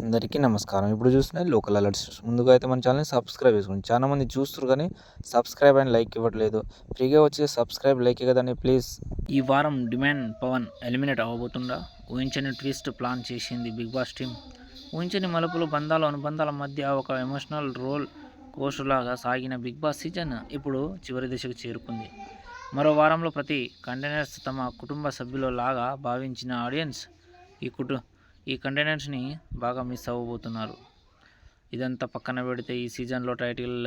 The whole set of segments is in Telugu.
అందరికీ నమస్కారం. ఇప్పుడు చూసిన లోకల్ అలర్ట్స్. ముందుగా అయితే మన ఛానల్ని సబ్స్క్రైబ్ చేసుకోండి. చాలా మంది చూస్తారు కానీ సబ్స్క్రైబ్ అండ్ లైక్ ఇవ్వట్లేదు. ఫ్రీగా వచ్చే సబ్స్క్రైబ్ లైక్ కదండి ప్లీజ్. ఈ వారం డిమాండ్ పవన్ ఎలిమినేట్ అవ్వబోతుందా? ఊహించని ట్విస్ట్ ప్లాన్ చేసింది బిగ్ బాస్ టీం. ఊహించని మలుపులు బంధాలు అనుబంధాల మధ్య ఒక ఎమోషనల్ రోల్ కోస్టులాగా సాగిన బిగ్ బాస్ సీజన్ ఇప్పుడు చివరి దశకు చేరుకుంది. మరో వారంలో ప్రతి కంటైనర్స్ తమ కుటుంబ సభ్యుల లాగా భావించిన ఆడియన్స్ ఈ కుటు ఈ కంటెనర్స్ని బాగా మిస్ అవ్వబోతున్నారు. ఇదంతా పక్కన పెడితే ఈ సీజన్లో టైటిల్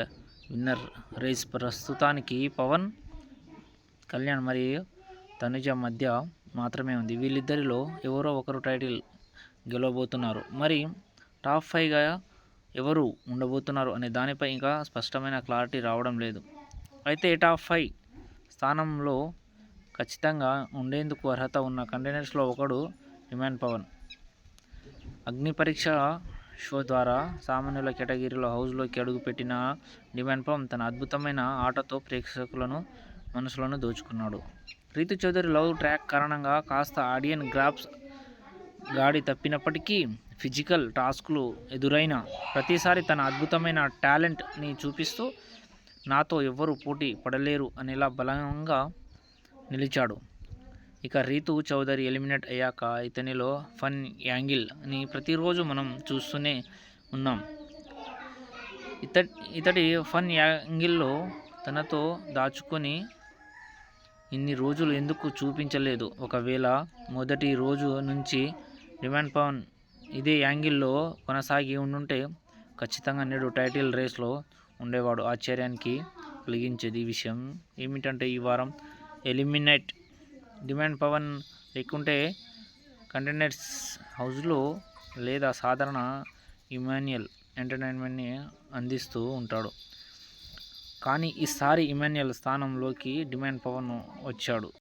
విన్నర్ రేస్ ప్రస్తుతానికి పవన్ కళ్యాణ్ మరియు తనుజ మధ్య మాత్రమే ఉంది. వీళ్ళిద్దరిలో ఎవరో ఒకరు టైటిల్ గెలవబోతున్నారు. మరి టాప్ ఫైవ్గా ఎవరు ఉండబోతున్నారు అనే దానిపై ఇంకా స్పష్టమైన క్లారిటీ రావడం లేదు. అయితే టాప్ ఫైవ్ స్థానంలో ఖచ్చితంగా ఉండేందుకు అర్హత ఉన్న కంటైనర్స్లో ఒకడు డిమాండ్ పవన్. అగ్ని పరీక్ష షో ద్వారా సామాన్యుల కేటగిరీలో హౌస్లోకి అడుగుపెట్టిన డిమాండ్ పంప్ తన అద్భుతమైన ఆటతో ప్రేక్షకులను మనసులను దోచుకున్నాడు. రీతు చౌదరి లవ్ ట్రాక్ కారణంగా కాస్త ఆడియన్ గ్రాప్స్ గాడి తప్పినప్పటికీ ఫిజికల్ టాస్క్లు ఎదురైన ప్రతిసారి తన అద్భుతమైన టాలెంట్ని చూపిస్తూ నాతో ఎవ్వరూ పోటీ పడలేరు అనేలా బలంగా నిలిచాడు. ఇక రీతు చౌదరి ఎలిమినేట్ అయ్యాక ఇతనిలో ఫన్ యాంగిల్ అని ప్రతిరోజు మనం చూస్తూనే ఉన్నాం. ఇత ఇతడి ఫన్ యాంగిల్లో తనతో దాచుకొని ఇన్ని రోజులు ఎందుకు చూపించలేదు? ఒకవేళ మొదటి రోజు నుంచి డిమాండ్ పవన్ ఇదే యాంగిల్లో కొనసాగి ఉండుంటే ఖచ్చితంగా నేడు టైటిల్ రేస్లో ఉండేవాడు. ఆశ్చర్యానికి కలిగించేది ఈ విషయం ఏమిటంటే ఈ వారం ఎలిమినేట్ డిమాండ్ పవన్ లేకుంటే కంటైనర్స్ హౌస్లో లేదా సాధారణ ఇమాన్యుయల్ ఎంటర్టైన్మెంట్ని అందిస్తూ ఉంటాడు. కానీ ఈసారి ఇమాన్యుయల్ స్థానంలోకి డిమాండ్ పవన్ వచ్చాడు.